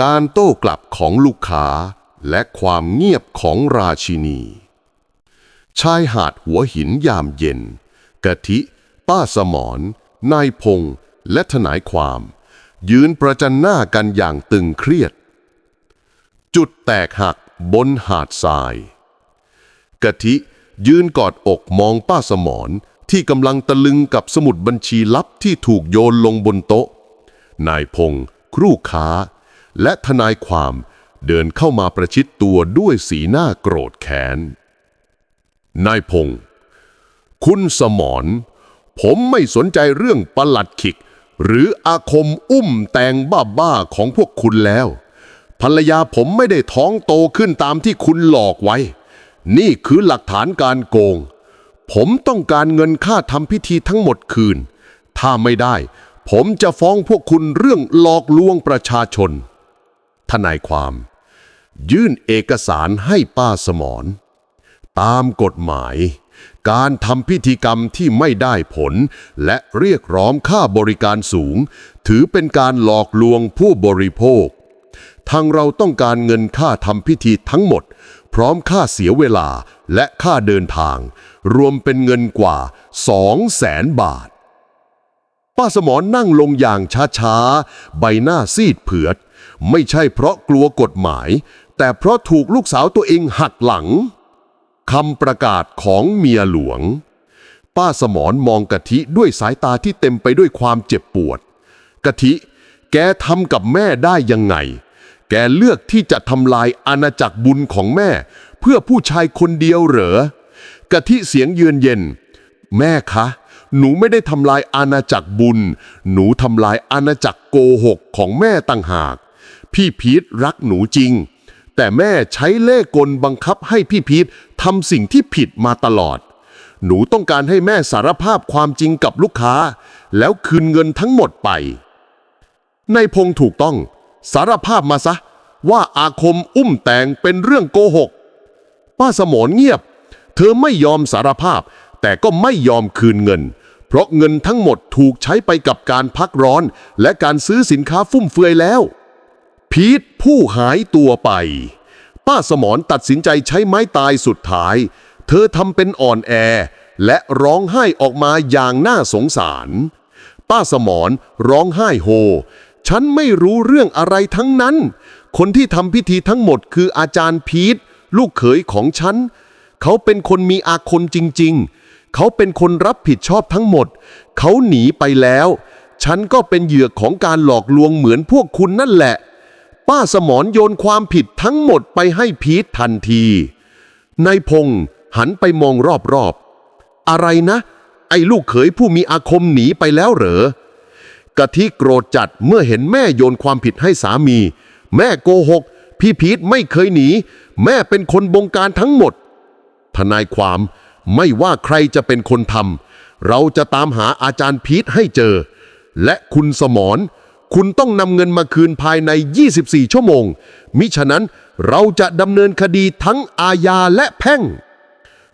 การโต้กลับของลูกค้าและความเงียบของราชินี ชายหาดหัวหินยามเย็น กะทิ ป้าสมรนายพงษ์และทนายความ ยืนประจันหน้ากันอย่างตึงเครียด จุดแตกหักบนหาดทราย กะทิยืนกอดอกมองป้าสมรที่กำลังตะลึงกับสมุดบัญชีลับที่ถูกโยนลงบนโต๊ะ นายพงษ์ครู่ค้า และทนายความเดินเข้ามาประชิดตัวด้วยสีหน้าโกรธแค้น นายพงษ์คุณสมร ผมไม่สนใจเรื่องประหลัดขิก หรืออาคมอุ้มแตงบ้าๆของพวกคุณแล้ว ภรรยาผมไม่ได้ท้องโตขึ้นตามที่คุณหลอกไว้ นี่คือหลักฐานการโกง ผมต้องการเงินค่าทำพิธีทั้งหมดคืน ถ้าไม่ได้ ผมจะฟ้องพวกคุณเรื่องหลอกลวงประชาชน ทนายความ ยื่นเอกสารให้ป้าสมรตามกฎหมาย การทำพิธีกรรมที่ไม่ได้ผล และเรียกร้องค่าบริการสูง ถือเป็นการหลอกลวงผู้บริโภค ทางเราต้องการเงินค่าทำพิธีทั้งหมด พร้อมค่าเสียเวลาและค่าเดินทาง รวมเป็นเงินกว่าสองแสนบาท ป้าสมรนั่งลงอย่างช้าๆ ใบหน้าซีดเผือด ไม่ใช่เพราะกลัวกฎหมาย แต่เพราะถูกลูกสาวตัวเองหักหลังคำประกาศของเมียหลวง ป้าสมรมองกะทิด้วยสายตาที่เต็มไปด้วยความเจ็บปวด กะทิ แกทำกับแม่ได้ยังไง แกเลือกที่จะทำลายอาณาจักรบุญของแม่ เพื่อผู้ชายคนเดียวเหรอกะทิเสียงเยือนเย็น แม่คะ หนูไม่ได้ทำลายอาณาจักรบุญ หนูทำลายอาณาจักรโกหกของแม่ต่างหาก พี่พีทรักหนูจริง แต่แม่ใช้เล่ห์กลบังคับให้พี่พีททำสิ่งที่ผิดมาตลอด หนูต้องการให้แม่สารภาพความจริงกับลูกค้า แล้วคืนเงินทั้งหมดไป ในพงถูกต้อง สารภาพมาซะ ว่าอาคมอุ้มแตงเป็นเรื่องโกหก ป้าสมรเงียบ เธอไม่ยอมสารภาพ แต่ก็ไม่ยอมคืนเงินเพราะเงินทั้งหมดถูกใช้ไปกับการพักร้อน และการซื้อสินค้าฟุ่มเฟือยแล้ว พีทผู้หายตัวไป ป้าสมรตัดสินใจใช้ไม้ตายสุดท้าย เธอทำเป็นอ่อนแอ และร้องไห้ออกมาอย่างน่าสงสาร ป้าสมรร้องไห้โฮ ฉันไม่รู้เรื่องอะไรทั้งนั้น คนที่ทำพิธีทั้งหมดคืออาจารย์พีทลูกเขยของฉัน เขาเป็นคนมีอาคมจริง ๆ เขาเป็นคนรับผิดชอบทั้งหมด เขาหนีไปแล้ว ฉันก็เป็นเหยื่อของการหลอกลวงเหมือนพวกคุณนั่นแหละ ป้าสมรโยนความผิดทั้งหมดไปให้พีททันทีนายพงษ์หันไปมองรอบๆ อะไรนะ ไอ้ลูกเขยผู้มีอาคมหนีไปแล้วเหรอกะทิโกรธจัดเมื่อเห็นแม่โยนความผิดให้สามี แม่โกหก พี่พีทไม่เคยหนี แม่เป็นคนบงการทั้งหมด ทนายความไม่ว่าใครจะเป็นคนทำเราจะตามหาอาจารย์พีทให้เจอ และคุณสมร คุณต้องนำเงินมาคืนภายใน 24 ชั่วโมง มิฉะนั้นเราจะดำเนินคดีทั้งอาญาและแพ่ง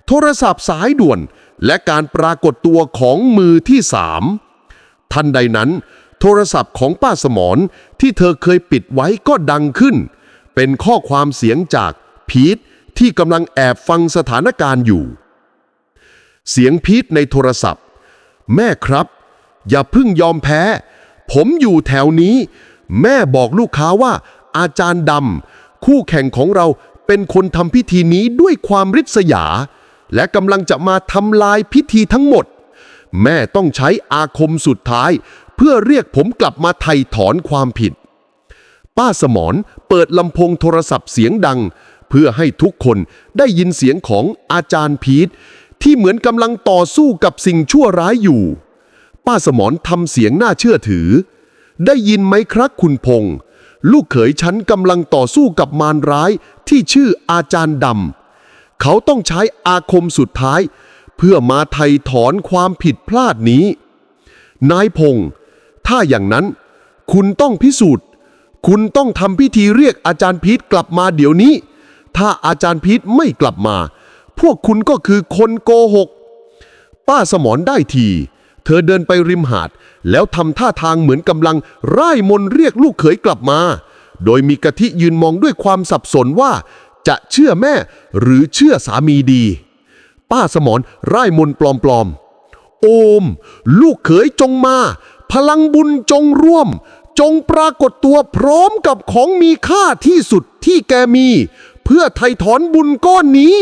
โทรศัพท์สายด่วน และการปรากฏตัวของมือที่สามทันใดนั้น โทรศัพท์ของป้าสมรที่เธอเคยปิดไว้ก็ดังขึ้น เป็นข้อความเสียงจากพีทที่กำลังแอบฟังสถานการณ์อยู่ เสียงพีทในโทรศัพท์ แม่ครับ อย่าพิ่งยอมแพ้ ผมอยู่แถวนี้ แม่บอกลูกค้าว่า อาจารย์ดำคู่แข่งของเราเป็นคนทำพิธีนี้ด้วยความริษยา และกำลังจะมาทำลายพิธีทั้งหมด แม่ต้องใช้อาคมสุดท้าย เพื่อเรียกผมกลับมาไถ่ถอนความผิด ป้าสมรเปิดลำโพงโทรศัพท์เสียงดัง เพื่อให้ทุกคนได้ยินเสียงของอาจารย์พีทที่เหมือนกำลังต่อสู้กับสิ่งชั่วร้ายอยู่ ป้าสมรทำเสียงน่าเชื่อถือ ได้ยินไหมครับคุณพงษ์ลูกเขยฉันกำลังต่อสู้กับมารร้ายที่ชื่ออาจารย์ดำเขาต้องใช้อาคมสุดท้าย เพื่อมาไถ่ถอนความผิดพลาดนี้ นายพงษ์ถ้าอย่างนั้น คุณต้องพิสูจน์ คุณต้องทำพิธีเรียกอาจารย์พีทกลับมาเดี๋ยวนี้ ถ้าอาจารย์พีทไม่กลับมา พวกคุณก็คือคนโกหก ป้าสมรได้ที เธอเดินไปริมหาด แล้วทำท่าทางเหมือนกำลังร่ายมนเรียกลูกเขยกลับมา โดยมีกะทิยืนมองด้วยความสับสนว่า จะเชื่อแม่หรือเชื่อสามีดี ป้าสมรร่ายมนปลอมๆ โอม ลูกเขยจงมา พลังบุญจงร่วม จงปรากฏตัวพร้อมกับของมีค่าที่สุดที่แกมี เพื่อไถ่ถอนบุญก้อนนี้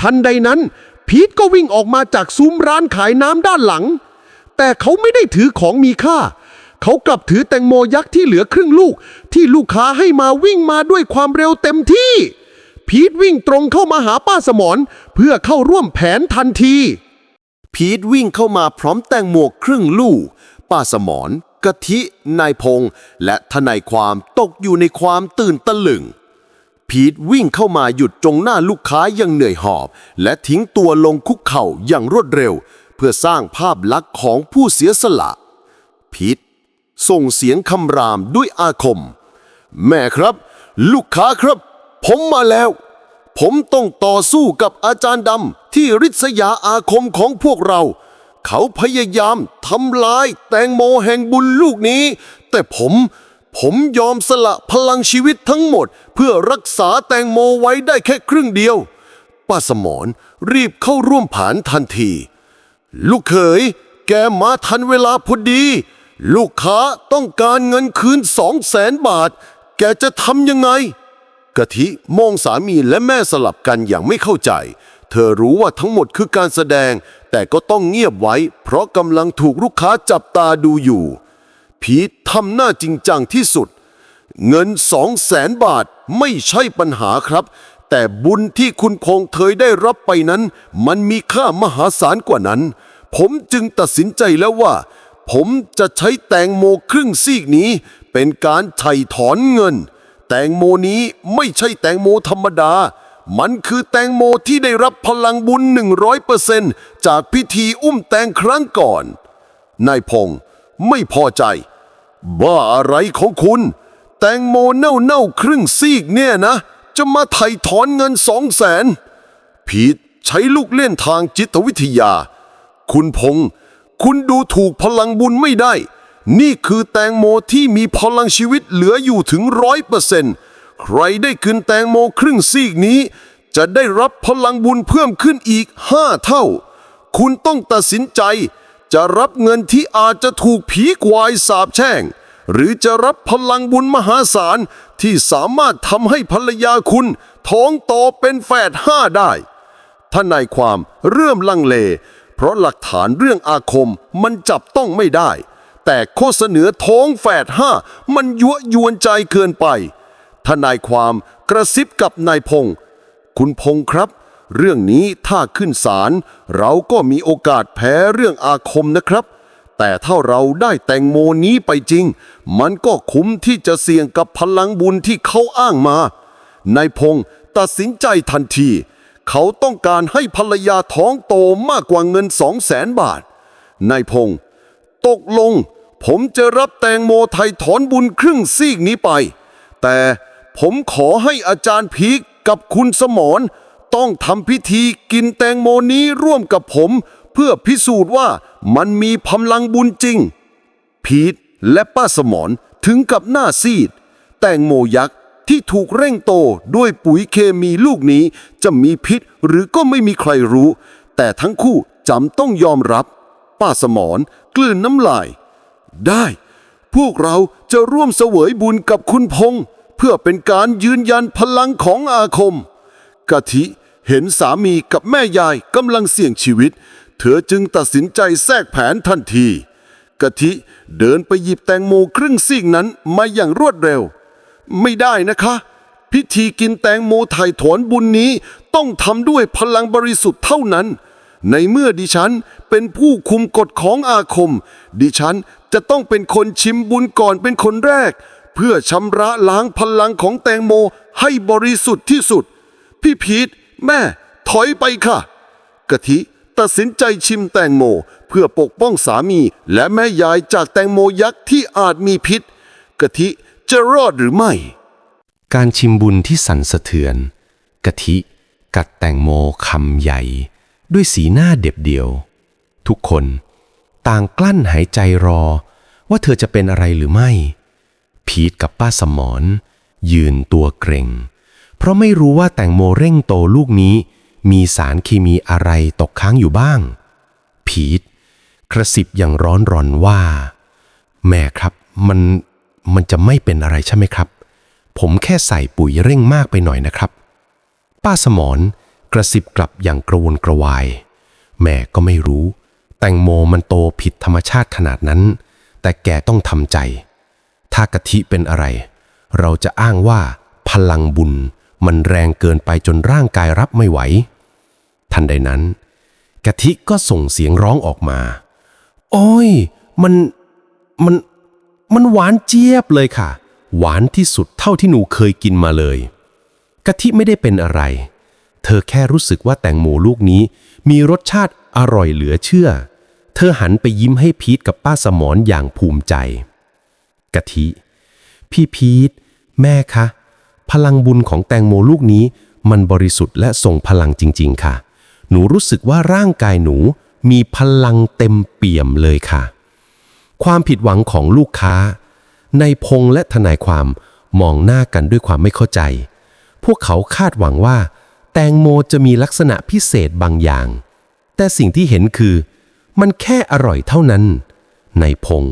ทันใดนั้นพีทก็วิ่งออกมาจากซุ้มร้านขายน้ำด้านหลัง แต่เขาไม่ได้ถือของมีค่า เขากลับถือแตงโมยักษ์ที่เหลือครึ่งลูก ที่ลูกค้าให้มาวิ่งมาด้วยความเร็วเต็มที่ พีทวิ่งตรงเข้ามาหาป้าสมรเพื่อเข้าร่วมแผนทันที พีทวิ่งเข้ามาพร้อมแตงโมครึ่งลูก ป้าสมรกะทินายพงษ์และทนายความตกอยู่ในความตื่นตะลึง พีทวิ่งเข้ามาหยุดตรงหน้าลูกค้าอย่างเหนื่อยหอบ และทิ้งตัวลงคุกเข่าอย่างรวดเร็ว เพื่อสร้างภาพลักษณ์ของผู้เสียสละพีทส่งเสียงคำรามด้วยอาคม แม่ครับ ลูกค้าครับ ผมมาแล้ว ผมต้องต่อสู้กับอาจารย์ดำที่ริษยาอาคมของพวกเรา เขาพยายามทำลายแตงโมแห่งบุญลูกนี้ แต่ผมผมยอมสละพลังชีวิตทั้งหมด เพื่อรักษาแตงโมไว้ได้แค่ครึ่งเดียว ป้าสมรรีบเข้าร่วมผานทันที ลูกเขย แกมาทันเวลาพอดี ลูกค้าต้องการเงินคืนสองแสนบาท แกจะทำยังไง กะทิมองสามีและแม่สลับกันอย่างไม่เข้าใจ เธอรู้ว่าทั้งหมดคือการแสดง แต่ก็ต้องเงียบไว้ เพราะกำลังถูกลูกค้าจับตาดูอยู่ พีททำหน้าจริงจังที่สุด เงินสองแสนบาทไม่ใช่ปัญหาครับแต่บุญที่คุณคงเคยได้รับไปนั้น มันมีค่ามหาศาลกว่านั้น ผมจึงตัดสินใจแล้วว่า ผมจะใช้แตงโมครึ่งซีกนี้ เป็นการไถ่ถอนเงิน แตงโมนี้ไม่ใช่แตงโมธรรมดา มันคือแตงโมที่ได้รับพลังบุญ 100%จากพิธีอุ้มแตงครั้งก่อน นายพงษ์ไม่พอใจ บ้าอะไรของคุณ แตงโมเน่าเน่าๆครึ่งซีกเนี่ยนะ จะมาไถ่ถอนเงินสองแสนพีทใช้ลูกเล่นทางจิตวิทยา คุณพงษ์คุณดูถูกพลังบุญไม่ได้ นี่คือแตงโมที่มีพลังชีวิตเหลืออยู่ถึงร้อยเปอร์เซนต์ใครได้คืนแตงโมครึ่งซีกนี้ จะได้รับพลังบุญเพิ่มขึ้นอีกห้าเท่า คุณต้องตัดสินใจ จะรับเงินที่อาจจะถูกผีควายสาบแช่ง หรือจะรับพลังบุญมหาศาลที่สามารถทำให้ภรรยาคุณ ท้องโตเป็นแฝดห้าได้ทนายความเริ่มลังเล เพราะหลักฐานเรื่องอาคมมันจับต้องไม่ได้ แต่ข้อเสนอท้องแฝดห้ามันยั่วยวนใจเกินไปทนายความกระซิบกับนายพงษ์คุณพงษ์ครับ เรื่องนี้ถ้าขึ้นศาลเราก็มีโอกาสแพ้เรื่องอาคมนะครับ แต่ถ้าเราได้แตงโมนี้ไปจริง มันก็คุ้มที่จะเสี่ยงกับพลังบุญที่เขาอ้างมานายพงษ์ตัดสินใจทันที เขาต้องการให้ภรรยาท้องโตมากกว่าเงินสองแสนบาท นายพงษ์ตกลง ผมจะรับแตงโมไทยถอนบุญครึ่งซีกนี้ไป แต่ผมขอให้อาจารย์พีกกับคุณสมรต้องทำพิธีกินแตงโมนี้ร่วมกับผม เพื่อพิสูจน์ว่ามันมีพลังบุญจริง พีทและป้าสมรถึงกับหน้าซีด แตงโมยักษ์ ที่ถูกเร่งโตด้วยปุ๋ยเคมีลูกนี้ จะมีพิษหรือก็ไม่มีใครรู้ แต่ทั้งคู่จำต้องยอมรับ ป้าสมรกลืนน้ำลาย ได้ พวกเราจะร่วมเสวยบุญกับคุณพงษ์เพื่อเป็นการยืนยันพลังของอาคม กะทิเห็นสามีกับแม่ยายกำลังเสี่ยงชีวิต เธอจึงตัดสินใจแทรกแผนทันที กะทิเดินไปหยิบแตงโมครึ่งซีกนั้นมาอย่างรวดเร็ว ไม่ได้นะคะ พิธีกินแตงโมไถ่ถอนบุญนี้ต้องทำด้วยพลังบริสุทธิ์เท่านั้น ในเมื่อดิฉันเป็นผู้คุมกฎของอาคม ดิฉันจะต้องเป็นคนชิมบุญก่อนเป็นคนแรก เพื่อชำระล้างพลังของแตงโมให้บริสุทธิ์ที่สุด พี่พีทแม่ถอยไปค่ะ กะทิตัดสินใจชิมแตงโม เพื่อปกป้องสามีและแม่ยายจากแตงโมยักษ์ที่อาจมีพิษ กะทิ จะรอดหรือไม่ การชิมบุญที่สั่นสะเทือน กะทิ กัดแตงโมคำใหญ่ ด้วยสีหน้าเด็บเดียว ทุกคนต่างกลั้นหายใจรอ ว่าเธอจะเป็นอะไรหรือไม่ พีทกับป้าสมอนยืนตัวเกรงเพราะไม่รู้ว่าแตงโมเร่งโตลูกนี้ มีสารเคมีอะไรตกค้างอยู่บ้าง พีทกระสิบอย่างร้อนรอนว่า แม่ครับมัน มันจะไม่เป็นอะไรใช่ไหมครับ ผมแค่ใส่ปุ๋ยเร่งมากไปหน่อยนะครับ ป้าสมอนกระสิบกลับอย่างกระวนกระวาย แม่ก็ไม่รู้ แตงโมมันโตผิดธรรมชาติขนาดนั้น แต่แกต้องทำใจ ถ้ากะทิเป็นอะไร เราจะอ้างว่า พลังบุญมันแรงเกินไปจนร่างกายรับไม่ไหว ทันใดนั้น กะทิก็ส่งเสียงร้องออกมา โอ้ย มัน มัน มันหวานเจี๊ยบเลยค่ะ หวานที่สุดเท่าที่หนูเคยกินมาเลยกะทิไม่ได้เป็นอะไร เธอแค่รู้สึกว่าแตงโมลูกนี้ มีรสชาติอร่อยเหลือเชื่อ เธอหันไปยิ้มให้พีทกับป้าสมอนอย่างภูมิใจกะทิ พี่พีทแม่คะ พลังบุญของแตงโมลูกนี้ มันบริสุทธิ์และทรงพลังจริง ๆ ค่ะ หนูรู้สึกว่าร่างกายหนูมีพลังเต็มเปี่ยมเลยค่ะ ความผิดหวังของลูกค้า ในพงและทนายความมองหน้ากันด้วยความไม่เข้าใจ พวกเขาคาดหวังว่า แตงโมจะมีลักษณะพิเศษบางอย่าง แต่สิ่งที่เห็นคือ มันแค่อร่อยเท่านั้น ในพง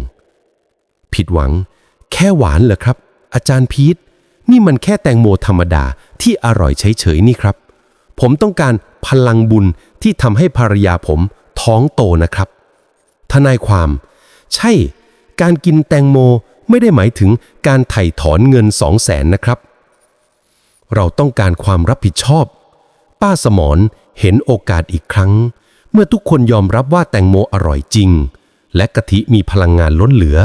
ผิดหวัง แค่หวานเหรอครับ อาจารย์พีทนี่มันแค่แตงโมธรรมดาที่อร่อยเฉยๆนี่ครับ ผมต้องการพลังบุญที่ทำให้ภรรยาผมท้องโตนะครับ ทนายความ ใช่ การกินแตงโมไม่ได้หมายถึงการไถ่ถอนเงินสองแสนนะครับ เราต้องการความรับผิดชอบ ป้าสมรเห็นโอกาสอีกครั้ง เมื่อทุกคนยอมรับว่าแตงโมอร่อยจริง และกะทิมีพลังงานล้นเหลือ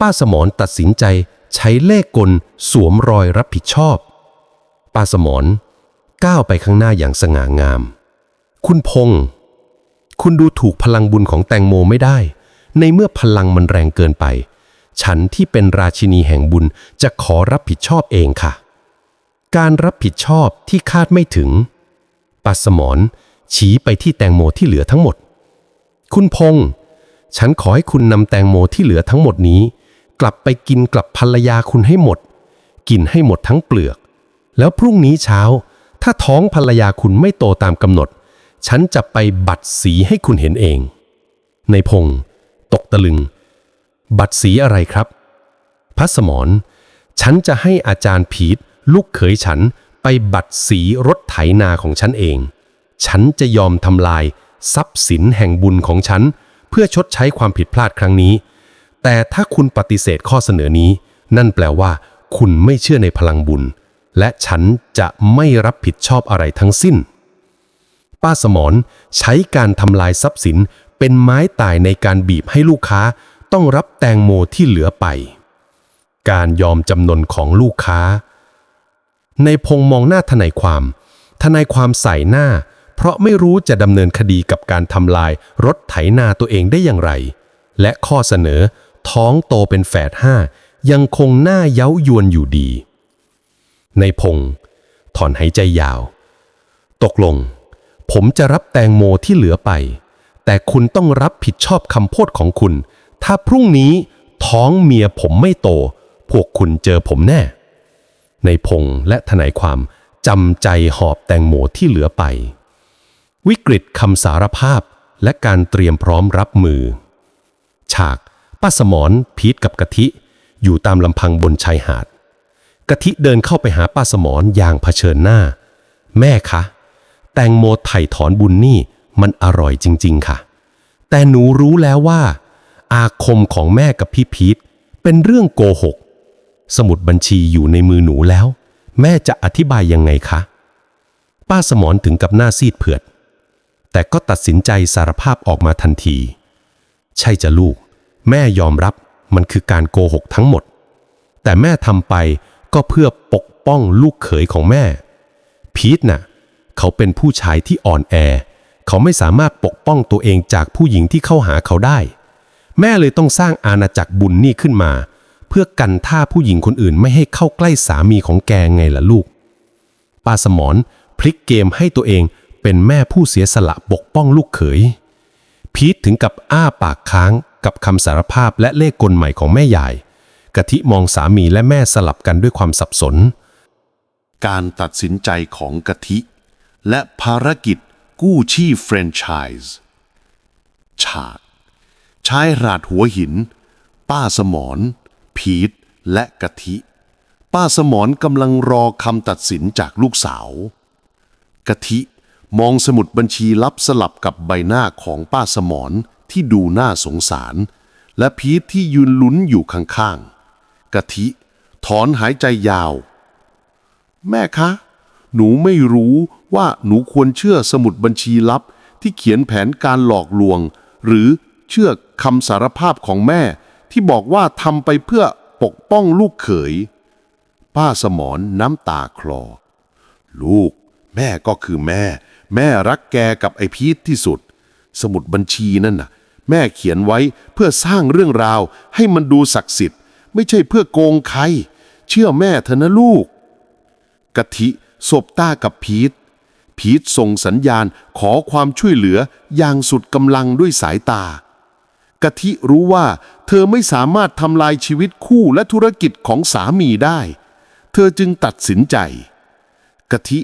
ป้าสมรตัดสินใจใช้เลขกลสวมรอยรับผิดชอบ ป้าสมรก้าวไปข้างหน้าอย่างสง่างาม คุณพงษ์คุณดูถูกพลังบุญของแตงโมไม่ได้ ในเมื่อพลังมันแรงเกินไป ฉันที่เป็นราชินีแห่งบุญจะขอรับผิดชอบเองค่ะ การรับผิดชอบที่คาดไม่ถึง ปัสมรชี้ไปที่แตงโมที่เหลือทั้งหมด คุณพงษ์ฉันขอให้คุณนำแตงโมที่เหลือทั้งหมดนี้ กลับไปกินกับภรรยาคุณให้หมด กินให้หมดทั้งเปลือก แล้วพรุ่งนี้เช้า ถ้าท้องภรรยาคุณไม่โตตามกำหนด ฉันจะไปบัตรสีให้คุณเห็นเอง ในพงษ์ ตกตะลึง บัตรสีอะไรครับ พระสมรฉันจะให้อาจารย์พีทลูกเขยฉันไปบัตรสีรถไถนาของฉันเอง ฉันจะยอมทำลายทรัพย์สินแห่งบุญของฉัน เพื่อชดใช้ความผิดพลาดครั้งนี้ แต่ถ้าคุณปฏิเสธข้อเสนอนี้ นั่นแปลว่า คุณไม่เชื่อในพลังบุญ และฉันจะไม่รับผิดชอบอะไรทั้งสิ้น ป้าสมรใช้การทำลายทรัพย์สิน เป็นไม้ตายในการบีบให้ลูกค้าต้องรับแตงโมที่เหลือไป การยอมจำนนของลูกค้า ในพงมองหน้าทนายความ ทนายความใส่หน้า เพราะไม่รู้จะดำเนินคดีกับการทำลายรถไถนาตัวเองได้อย่างไร และข้อเสนอท้องโตเป็นแฝดห้ายังคงหน้าเย้ายวนอยู่ดี ในพงถอนหายใจยาว ตกลง ผมจะรับแตงโมที่เหลือไป แต่คุณต้องรับผิดชอบคำพูดของคุณ ถ้าพรุ่งนี้ท้องเมียผมไม่โต พวกคุณเจอผมแน่ ในพงและทนายความจำใจหอบแตงโมที่เหลือไป วิกฤตคำสารภาพและการเตรียมพร้อมรับมือ ฉากป้าสมรพีทกับกะทิ อยู่ตามลำพังบนชายหาด กะทิเดินเข้าไปหาป้าสมรอย่างเผชิญหน้า แม่คะ แตงโมไถ่ถอนบุญนี่ มันอร่อยจริง ๆ ค่ะ แต่หนูรู้แล้วว่า อาคมของแม่กับพี่พีทเป็นเรื่องโกหก สมุดบัญชีอยู่ในมือหนูแล้ว แม่จะอธิบายยังไงคะ ป้าสมรถึงกับหน้าซีดเผือด แต่ก็ตัดสินใจสารภาพออกมาทันที ใช่จะลูก แม่ยอมรับมันคือการโกหกทั้งหมด แต่แม่ทำไปก็เพื่อปกป้องลูกเขยของแม่ พีทน่ะ เขาเป็นผู้ชายที่อ่อนแอ เขาไม่สามารถปกป้องตัวเองจากผู้หญิงที่เข้าหาเขาได้ แม่เลยต้องสร้างอาณาจักรบุญนี่ขึ้นมา เพื่อกันท่าผู้หญิงคนอื่นไม่ให้เข้าใกล้สามีของแกไงล่ะลูก ป้าสมรพลิกเกมให้ตัวเองเป็นแม่ผู้เสียสละปกป้องลูกเขย พีทถึงกับอ้าปากค้างกับคำสารภาพและเลขกลใหม่ของแม่ยายกะทิมองสามีและแม่สลับกันด้วยความสับสน การตัดสินใจของกะทิ และภารกิจ กู้ชีพแฟรนไชส์ฉากชายหาดหัวหิน ป้าสมรพีทและกะทิ ป้าสมรกำลังรอคำตัดสินจากลูกสาว กะทิมองสมุดบัญชีลับสลับกับใบหน้าของป้าสมรที่ดูน่าสงสาร และพีทที่ยืนลุ้นอยู่ข้างๆกะทิถอนหายใจยาว แม่คะ หนูไม่รู้ ว่าหนูควรเชื่อสมุดบัญชีลับ ที่เขียนแผนการหลอกลวง หรือเชื่อคำสารภาพของแม่ ที่บอกว่าทำไปเพื่อปกป้องลูกเขย ป้าสมรน้ำตาคลอ ลูก แม่ก็คือแม่ แม่รักแกกับไอพีทที่สุด สมุดบัญชีนั่นน่ะ แม่เขียนไว้เพื่อสร้างเรื่องราว ให้มันดูศักดิ์สิทธิ์ ไม่ใช่เพื่อโกงใคร เชื่อแม่เถอะนะลูกกะทิสบตากับพีท พีทส่งสัญญาณขอความช่วยเหลืออย่างสุดกำลังด้วยสายตากะทิรู้ว่าเธอไม่สามารถทำลายชีวิตคู่และธุรกิจของสามีได้ เธอจึงตัดสินใจ กะทิ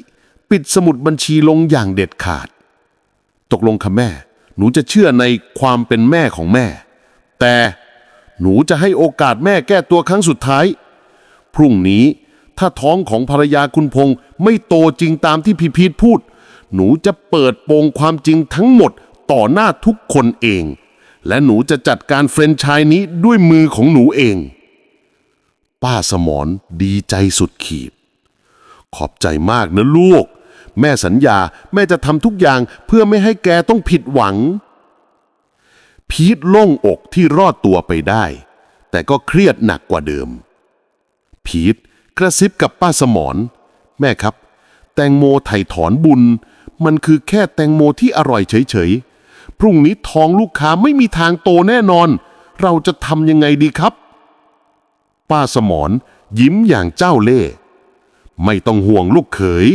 ปิดสมุดบัญชีลงอย่างเด็ดขาด ตกลงค่ะแม่ หนูจะเชื่อในความเป็นแม่ของแม่ แต่หนูจะให้โอกาสแม่แก้ตัวครั้งสุดท้าย พรุ่งนี้ ถ้าท้องของภรรยาคุณพงษ์ไม่โตจริงตามที่พีพีทพูด หนูจะเปิดโปงความจริงทั้งหมดต่อหน้าทุกคนเอง และหนูจะจัดการเฟรนชายนี้ด้วยมือของหนูเอง ป้าสมรดีใจสุดขีด ขอบใจมากนะลูก แม่สัญญาแม่จะทำทุกอย่างเพื่อไม่ให้แกต้องผิดหวัง พีทโล่งอกที่รอดตัวไปได้ แต่ก็เครียดหนักกว่าเดิม พีท กระซิบกับป้าสมรแม่ครับ แตงโมไถ่ถอนบุญ มันคือแค่แตงโมที่อร่อยเฉยๆ พรุ่งนี้ท้องลูกค้าไม่มีทางโตแน่นอน เราจะทำยังไงดีครับ ป้าสมรยิ้มอย่างเจ้าเล่ห์ไม่ต้องห่วงลูกเขย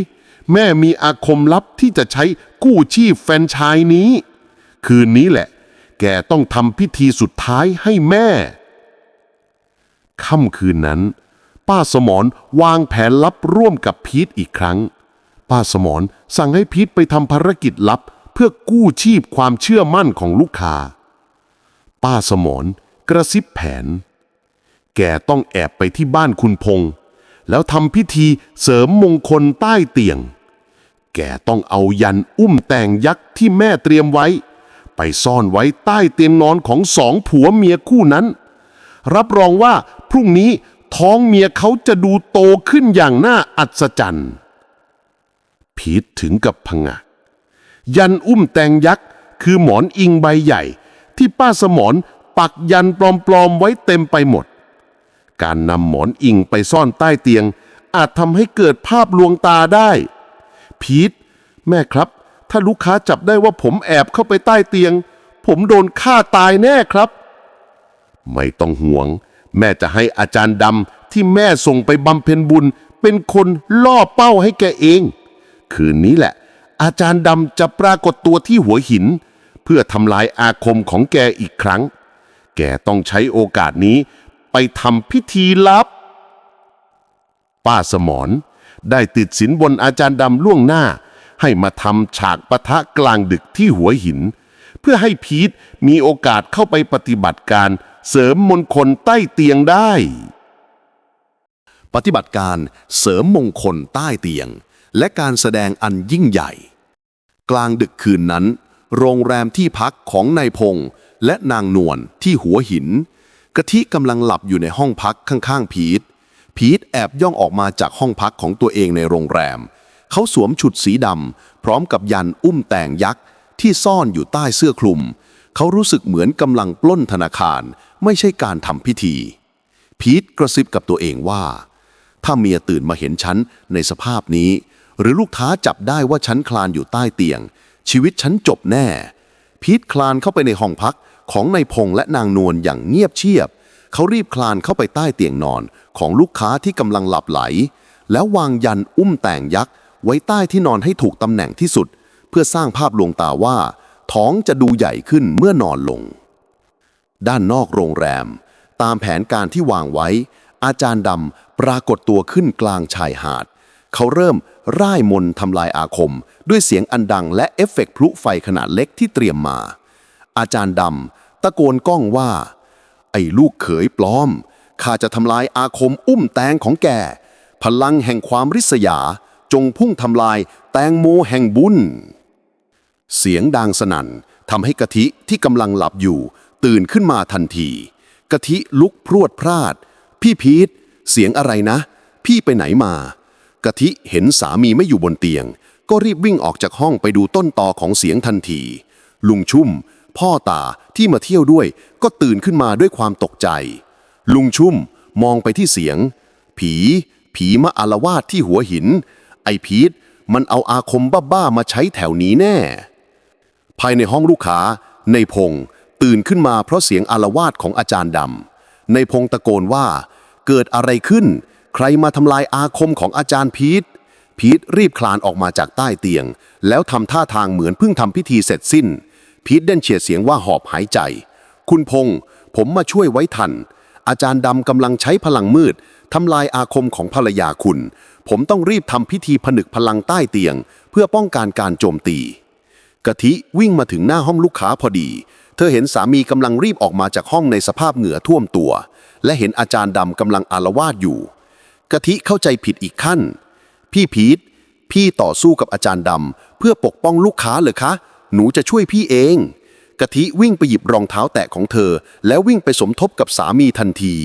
แม่มีอาคมลับที่จะใช้กู้ชีพแฟนชายนี้ คืนนี้แหละ แกต้องทำพิธีสุดท้ายให้แม่ ค่ำคืนนั้น ป้าสมรวางแผนลับร่วมกับพีทอีกครั้ง ป้าสมรสั่งให้พีทไปทำภารกิจลับ เพื่อกู้ชีพความเชื่อมั่นของลูกค้า ป้าสมรกระซิบแผน แกต้องแอบไปที่บ้านคุณพงษ์แล้วทำพิธีเสริมมงคลใต้เตียง แกต้องเอายันอุ้มแต่งยักษ์ที่แม่เตรียมไว้ ไปซ่อนไว้ใต้เตียงนอนของสองผัวเมียคู่นั้น รับรองว่าพรุ่งนี้ ท้องเมียเขาจะดูโตขึ้นอย่างน่าอัศจรรย์ พีทถึงกับพงะ ยันอุ้มแตงยักษ์ คือหมอนอิงใบใหญ่ ที่ป้าสมรปักยันปลอมๆไว้เต็มไปหมด การนำหมอนอิงไปซ่อนใต้เตียง อาจทำให้เกิดภาพลวงตาได้ พีทแม่ครับ ถ้าลูกค้าจับได้ว่าผมแอบเข้าไปใต้เตียง ผมโดนฆ่าตายแน่ครับ ไม่ต้องห่วง แม่จะให้อาจารย์ดำที่แม่ส่งไปบำเพ็ญบุญ เป็นคนล่อเป้าให้แกเอง คืนนี้แหละ อาจารย์ดำจะปรากฏตัวที่หัวหิน เพื่อทำลายอาคมของแกอีกครั้ง แกต้องใช้โอกาสนี้ไปทำพิธีลับ ป้าสมรได้ติดสินบนอาจารย์ดำล่วงหน้า ให้มาทำฉากปะทะกลางดึกที่หัวหิน เพื่อให้พีทมีโอกาสเข้าไปปฏิบัติการ เสริมมงคลใต้เตียงได้ ปฏิบัติการเสริมมงคลใต้เตียง และการแสดงอันยิ่งใหญ่ กลางดึกคืนนั้น โรงแรมที่พักของนายพงษ์และนางนวลที่หัวหิน กะทิกำลังหลับอยู่ในห้องพักข้างๆ พีทพีทแอบย่องออกมาจากห้องพักของตัวเองในโรงแรม เขาสวมชุดสีดำพร้อมกับยันอุ้มแต่งยักษ์ที่ซ่อนอยู่ใต้เสื้อคลุม เขารู้สึกเหมือนกำลังปล้นธนาคาร ไม่ใช่การทำพิธี พีทกระซิบกับตัวเองว่า ถ้าเมียตื่นมาเห็นฉันในสภาพนี้ หรือลูกค้าจับได้ว่าฉันคลานอยู่ใต้เตียง ชีวิตฉันจบแน่ พีทคลานเข้าไปในห้องพักของนายพงษ์และนางนวลอย่างเงียบเชียบ เขารีบคลานเข้าไปใต้เตียงนอนของลูกค้าที่กำลังหลับไหล แล้ววางยันอุ้มแต่งยักษ์ไว้ใต้ที่นอนให้ถูกตำแหน่งที่สุด เพื่อสร้างภาพลวงตาว่า ท้องจะดูใหญ่ขึ้นเมื่อนอนลง ด้านนอกโรงแรม ตามแผนการที่วางไว้ อาจารย์ดำปรากฏตัวขึ้นกลางชายหาด เขาเริ่มร่ายมนทำลายอาคม ด้วยเสียงอันดังและเอฟเฟกต์พลุไฟขนาดเล็กที่เตรียมมา อาจารย์ดำตะโกนก้องว่า ไอ้ลูกเขยปลอมข้าจะทำลายอาคมอุ้มแตงของแก พลังแห่งความริษยา จงพุ่งทำลายแตงโมแห่งบุญ เสียงดังสนั่นทำให้กะทิที่กำลังหลับอยู่ ตื่นขึ้นมาทันทีกะทิลุกพรวดพลาด พี่พีทเสียงอะไรนะ พี่ไปไหนมากะทิเห็นสามีไม่อยู่บนเตียง ก็รีบวิ่งออกจากห้องไปดูต้นตอของเสียงทันที ลุงชุ่ม พ่อตาที่มาเที่ยวด้วย ก็ตื่นขึ้นมาด้วยความตกใจ ลุงชุ่มมองไปที่เสียง ผี ผีมาอารวาสที่หัวหิน ไอพีทมันเอาอาคมบ้าๆมาใช้แถวนี้แน่ ภายในห้องลูกค้า ในพงตื่นขึ้นมาเพราะเสียงอารวาสของอาจารย์ดำ ในพงตะโกนว่า เกิดอะไรขึ้น ใครมาทำลายอาคมของอาจารย์พีท พีทรีบคลานออกมาจากใต้เตียง แล้วทำท่าทางเหมือนเพิ่งทำพิธีเสร็จสิ้น พีทเด่นเฉียดเสียงว่าหอบหายใจ คุณพงผมมาช่วยไว้ทัน อาจารย์ดำกำลังใช้พลังมืดทำลายอาคมของภรรยาคุณ ผมต้องรีบทำพิธีผนึกพลังใต้เตียง เพื่อป้องกันการโจมตี กะทิวิ่งมาถึงหน้าห้องลูกค้าพอดี เธอเห็นสามีกำลังรีบออกมาจากห้องในสภาพเหงื่อท่วมตัว และเห็นอาจารย์ดำกำลังอารวาสอยู่ กะทิเข้าใจผิดอีกขั้น พี่พีทพี่ต่อสู้กับอาจารย์ดำเพื่อปกป้องลูกค้าเหรอคะ หนูจะช่วยพี่เอง กะทิวิ่งไปหยิบรองเท้าแตะของเธอ แล้ววิ่งไปสมทบกับสามีทันที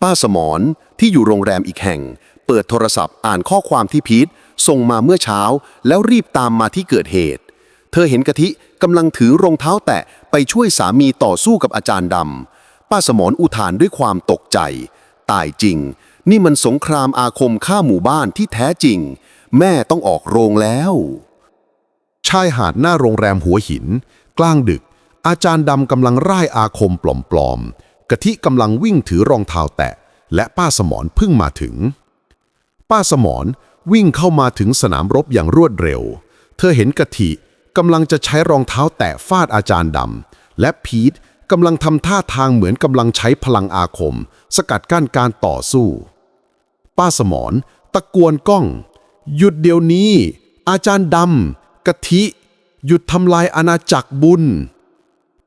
ป้าสมรที่อยู่โรงแรมอีกแห่ง เปิดโทรศัพท์อ่านข้อความที่พีทส่งมาเมื่อเช้า แล้วรีบตามมาที่เกิดเหตุ เธอเห็นกะทิกำลังถือรองเท้าแตะไปช่วยสามีต่อสู้กับอาจารย์ดำ ป้าสมรอุทานด้วยความตกใจ ตายจริง นี่มันสงครามอาคมฆ่าหมู่บ้านที่แท้จริง แม่ต้องออกโรงแล้ว ชายหาดหน้าโรงแรมหัวหิน กลางดึก อาจารย์ดำกำลังร่ายอาคมปลอมๆ กะทิกำลังวิ่งถือรองเท้าแตะ และป้าสมรเพิ่งมาถึง ป้าสมรวิ่งเข้ามาถึงสนามรบอย่างรวดเร็ว เธอเห็นกะทิ กำลังจะใช้รองเท้าแตะฟาดอาจารย์ดำ และพีทกำลังทำท่าทางเหมือนกำลังใช้พลังอาคม สกัดกั้นการต่อสู้ ป้าสมรตะกวนก้อง หยุดเดี๋ยวนี้ อาจารย์ดำกะทิ หยุดทำลายอาณาจักรบุญ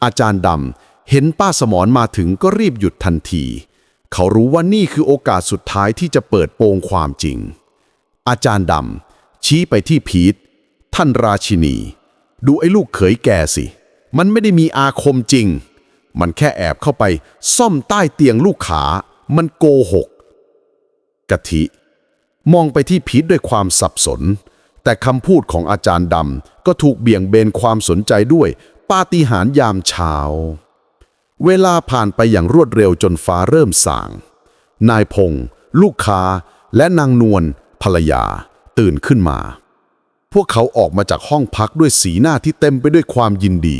อาจารย์ดำเห็นป้าสมรมาถึงก็รีบหยุดทันที เขารู้ว่านี่คือโอกาสสุดท้ายที่จะเปิดโปงความจริง อาจารย์ดำชี้ไปที่พีทท่านราชินี ดูไอ้ลูกเขยแกสิ มันไม่ได้มีอาคมจริง มันแค่แอบเข้าไปซ่อมใต้เตียงลูกขา มันโกหก กะทิ มองไปที่พีทด้วยความสับสน แต่คำพูดของอาจารย์ดำก็ถูกเบี่ยงเบนความสนใจด้วยปาฏิหาริย์ยามเช้า เวลาผ่านไปอย่างรวดเร็วจนฟ้าเริ่มสาง นายพงศ์ลูกค้า และนางนวลภรรยา ตื่นขึ้นมา พวกเขาออกมาจากห้องพักด้วยสีหน้าที่เต็มไปด้วยความยินดี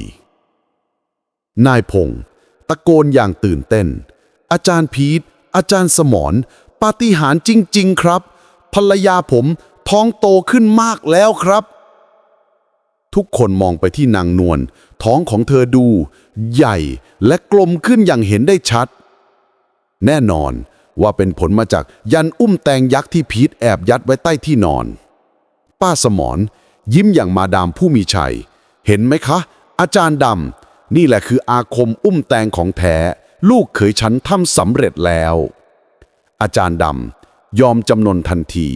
นายพงศ์ตะโกนอย่างตื่นเต้น อาจารย์พีทอาจารย์สมรปาฏิหาริย์จริง ๆ ครับ ภรรยาผมท้องโตขึ้นมากแล้วครับ ทุกคนมองไปที่นางนวลท้องของเธอดู ใหญ่และกลมขึ้นอย่างเห็นได้ชัด แน่นอนว่าเป็นผลมาจากยันอุ้มแตงยักษ์ที่พีทแอบยัดไว้ใต้ที่นอน ป้าสมรยิ้มอย่างมาดามผู้มีชัย เห็นไหมคะ อาจารย์ดำ นี่แหละคืออาคมอุ้มแตงของแท้ ลูกเขยฉันทำสำเร็จแล้ว อาจารย์ดำ ยอมจำนนทันที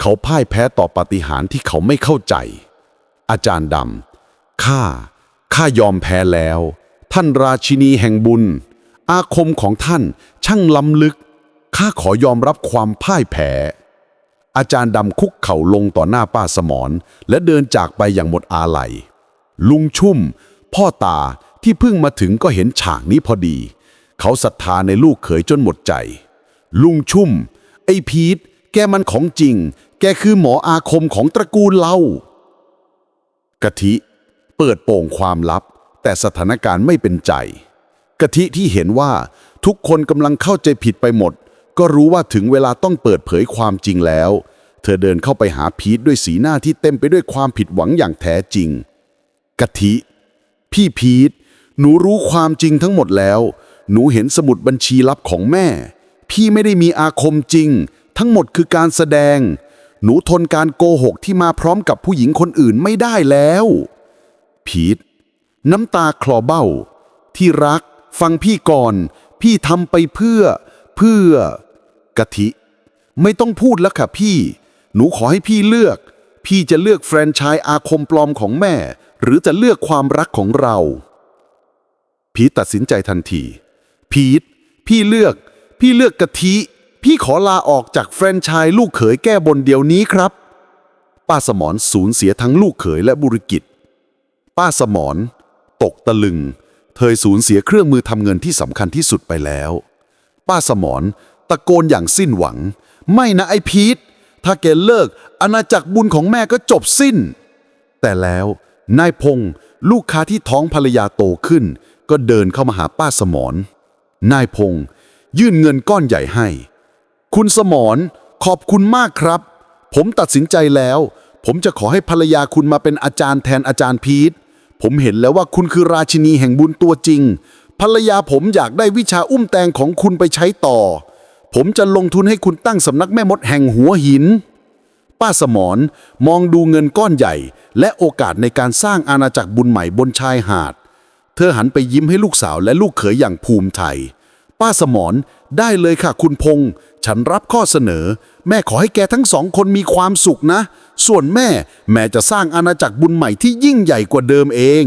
เขาพ่ายแพ้ต่อปฏิหารที่เขาไม่เข้าใจ อาจารย์ดำ ข้า ข้ายอมแพ้แล้ว ท่านราชินีแห่งบุญ อาคมของท่านช่างล้ำลึก ข้าขอยอมรับความพ่ายแพ้ อาจารย์ดำคุกเข่าลงต่อหน้าป้าสมรและเดินจากไปอย่างหมดอาลัย ลุงชุ่ม พ่อตาที่เพิ่งมาถึงก็เห็นฉากนี้พอดี เขาศรัทธาในลูกเขยจนหมดใจ ลุงชุ่ม ไอ้พีทแกมันของจริง แกคือหมออาคมของตระกูลเรากะทิเปิดโป่งความลับ แต่สถานการณ์ไม่เป็นใจกะทิที่เห็นว่าทุกคนกำลังเข้าใจผิดไปหมด ก็รู้ว่าถึงเวลาต้องเปิดเผยความจริงแล้ว เธอเดินเข้าไปหาพีทด้วยสีหน้าที่เต็มไปด้วยความผิดหวังอย่างแท้จริง กะทิ พี่พีท หนูรู้ความจริงทั้งหมดแล้ว หนูเห็นสมุดบัญชีลับของแม่ พี่ไม่ได้มีอาคมจริง ทั้งหมดคือการแสดง หนูทนการโกหกที่มาพร้อมกับผู้หญิงคนอื่นไม่ได้แล้ว พีท น้ำตาคลอเบ้า ที่รัก ฟังพี่ก่อน พี่ทำไปเพื่อ เพื่อ กะทิ ไม่ต้องพูดแล้วค่ะพี่ หนูขอให้พี่เลือก พี่จะเลือกแฟรนไชส์อาคมปลอมของแม่ หรือจะเลือกความรักของเรา พีทตัดสินใจทันที พีท พี่เลือก พี่เลือกกะทิ พี่ขอลาออกจากแฟรนไชส์ลูกเขยแก้บนเดี๋ยวนี้ครับ ป้าสมรสูญเสียทั้งลูกเขยและบุริกิจ ป้าสมรตกตะลึง เธอสูญเสียเครื่องมือทำเงินที่สำคัญที่สุดไปแล้ว ป้าสมร ตะโกนอย่างสิ้นหวัง ไม่นะไอพีทถ้าแกเลิกอาณาจักรบุญของแม่ก็จบสิ้น แต่แล้วนายพงศ์ลูกค้าที่ท้องภรรยาโตขึ้น ก็เดินเข้ามาหาป้าสมรนายพงศ์ยื่นเงินก้อนใหญ่ให้ คุณสมรขอบคุณมากครับ ผมตัดสินใจแล้ว ผมจะขอให้ภรรยาคุณมาเป็นอาจารย์แทนอาจารย์พีทผมเห็นแล้วว่าคุณคือราชินีแห่งบุญตัวจริง ภรรยาผมอยากได้วิชาอุ้มแตงของคุณไปใช้ต่อ ผมจะลงทุนให้คุณตั้งสำนักแม่มดแห่งหัวหิน ป้าสมรมองดูเงินก้อนใหญ่ และโอกาสในการสร้างอาณาจักรบุญใหม่บนชายหาด เธอหันไปยิ้มให้ลูกสาวและลูกเขยอย่างภูมิใจป้าสมรได้เลยค่ะคุณพงษ์ฉันรับข้อเสนอ แม่ขอให้แกทั้งสองคนมีความสุขนะ ส่วนแม่แม่จะสร้างอาณาจักรบุญใหม่ที่ยิ่งใหญ่กว่าเดิมเอง